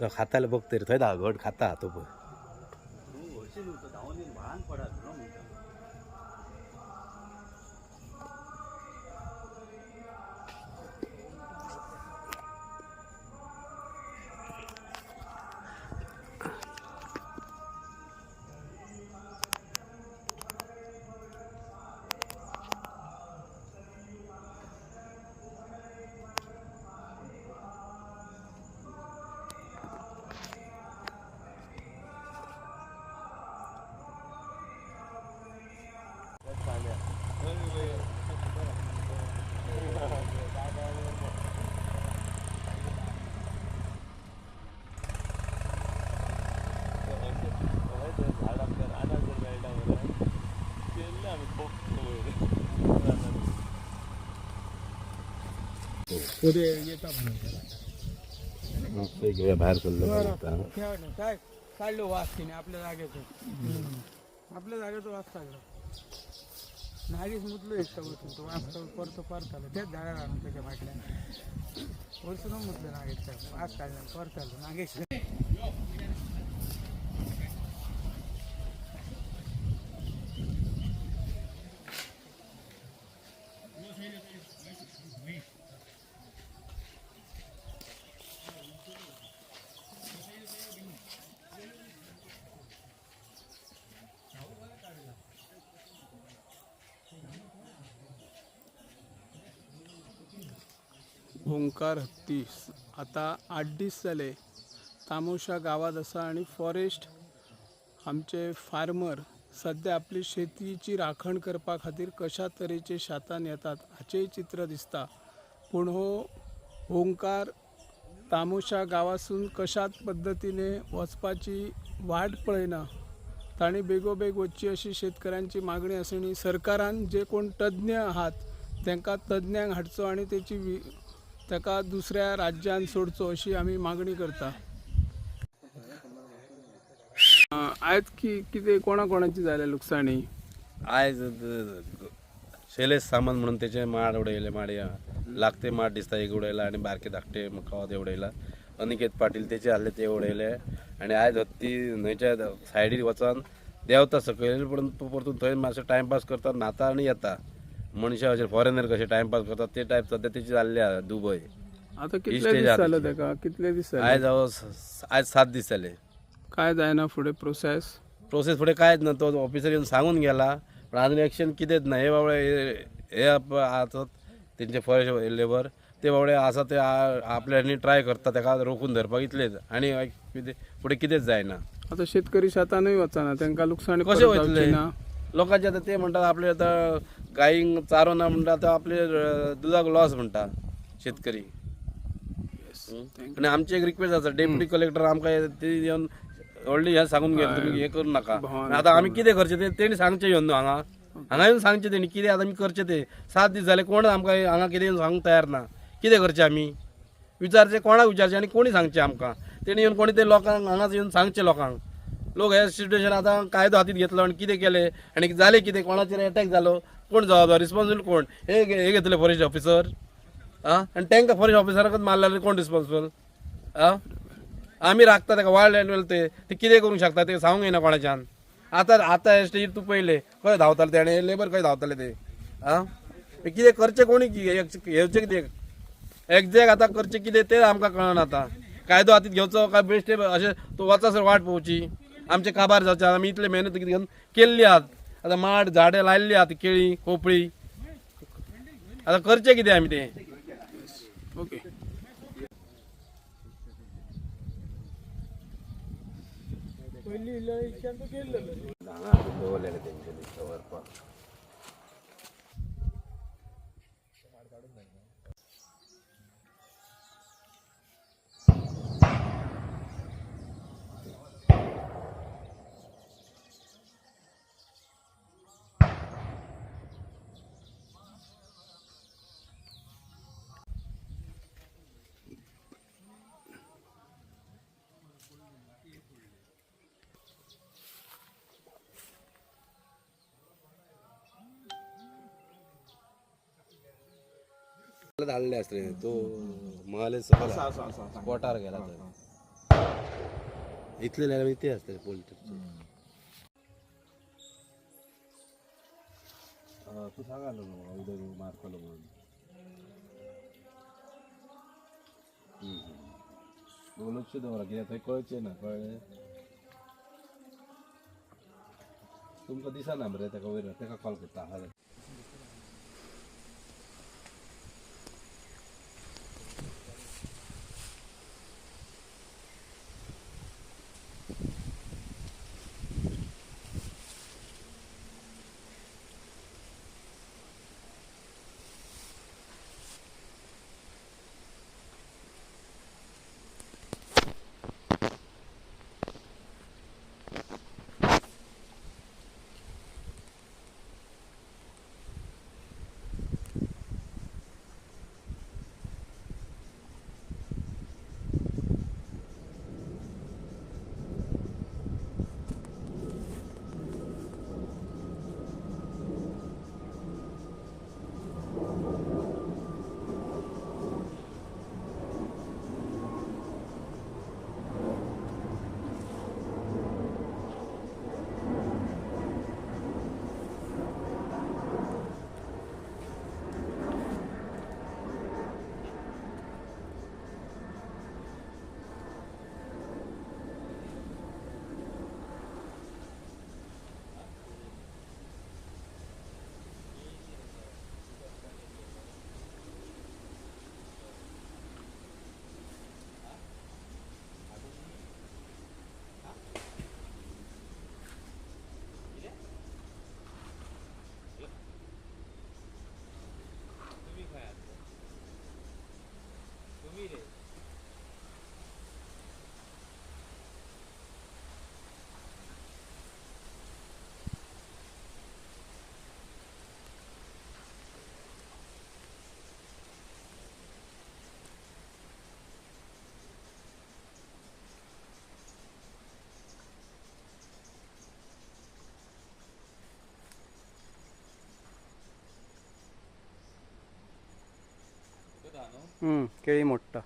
तो खाताला बघतोय रे. थंय दा घट खाता तो पळय बाहेर चाललो काय काढलो वास तिने आपल्या जागेचं आपल्या जागेचं वास काढलं नागेच मुतलो एकटा बसून तो वास परतो परत आला त्याच झाडाला आणून त्याच्या फाटल्या वरसून मुतलं नागेश वास काढला परत आलो नागेश ओंकार हत्ती आता आठ दीस जाले तामोशा गावात आसा आणि फॉरेस्ट आमचे फार्मर सध्या आपली शेतीची राखण करपा खातीर कशा तरेचे शातान येतात हाचेय चित्र दिसता. पूण हो ओंकार तामोशा गावासून कशाच पद्दतीने वचपाची वाट पळयना ताणी बेगोबेग वचची अशी शेतकऱ्यांची मागणी आसणी सरकारान जे कोण तज्ज्ञ आहात तांकां तज्ज्ञांक हाडचो आणि त्याची वि ताका दुसऱ्या राज्यान सोडचो अशी आम्ही मागणी करता. आयज की कितें कोणा कोणाची जाल्या लुकसाणी आयज शैलेश सामंत म्हणून त्याचे माड उडयले माडया लागते माड दिसता एक उडयला आणि बारके धाकटे मुखावत उडयला अनिकेत पाटील त्याचे आले ते उडयले आणि आयज हत्ती न्हंयच्या सायडीक वचून. देंवता सकयल पूण परतून थंय मातसो टायमपास करता न्हाता आनी येता. मनशां अशे फॉरेनर कशे टायमपास करतात ते टायप सध्या तेची जाल्ले आहा दुबय आता कितले दीस जालो. ताका कितले दीस जाले आयज हांव आयज सात दीस जाले काय जायना फुडें प्रोसेस प्रोसेस फुडें कांयच ना तो ऑफिसर येवन सांगून गेला पण अजून एक्शन कितेंच ना हे बाबडे हे- आसात तेंचे फॉरेस्ट लेबर ते बाबडे आसा ते आपल्यानी ट्राय करता ताका रोखून धरपाक इतलेच आनी कितें फुडें कितेंच जायना? आता शेतकरी शेतानूय वचना तांकां लुकसाण कशें वयतले लोकांचे आतां ते म्हणटात आपले आतां गायींक चारो ना म्हणटा आतां आपले दुधाक लॉस म्हणटा शेतकरी. आनी आमची एक रिक्वेस्ट आसा डेप्युटी कलेक्टर आमकां ते येवन व्हडली हें सांगून गेले तुमी हें करू नाका. आतां आमी कितें करचें तें तेणी सांगचें येवन न्हू हांगा. हांगा येवन सांगचें तेणी कितें आतां आमी करचें तें सात दीस जाले कोण आमकां हांगा कितें सांगूंक तयार ना. कितें करचें आमी विचारचें कोणाक विचारचें आनी कोणी सांगचें आमकां. तेणी येवन कोणी ते लोकांक हांगाच येवन सांगचें लोकांक. लोक हे सिच्युएशन आतां कायदो हातीत घेतलो आनी कितें केलें? आनी जालें कितें? कोणाचेर अटॅक जालो कोण जबाबदार? रिस्पॉन्सिबल कोण? हे हे घेतले फॉरेस्ट ऑफिसर आं आनी तांकां फॉरेस्ट ऑफिसराकच मारल्यार कोण रिस्पॉन्सिबल आं आमी राखता ताका वायल्ड एनिमल ते. ते कितें करूंक शकता ते सांगूंक येना कोणाच्यान आतां आतां हे स्टेजीर तूं पयलें खंय धांवताले ते? आनी लेबर खंय धांवताले ते? आं कितें करचें कोणी कि- हेवचें कितें? एक्झॅक्ट आतां करचें कितें तें आमकां कळना आतां. कायदो हातीत घेवचो काय बेश्टे अशें तो वचासर वाट पोवची आमचे काबार जावचे. आमी इतले मेहनत कितें घेवन केल्ली आहात आतां माड झाडां लायल्ली आहात केळी खोपळी. आतां करचें कितें आमी तें? ओके. हांगा धाडले असले तो महाले स्पॉटार गेला तर इथले जाल्यार ते असते पोलीस तू सांगालो न्हू उदक मारतलो म्हणून हम्म. लक्ष दवरा कित्याक थंय कळचें ना कळ्ळें तुमकां दिसना मरे ताका वयर ताका कॉल करता हांव हम्म, केळी मोडटा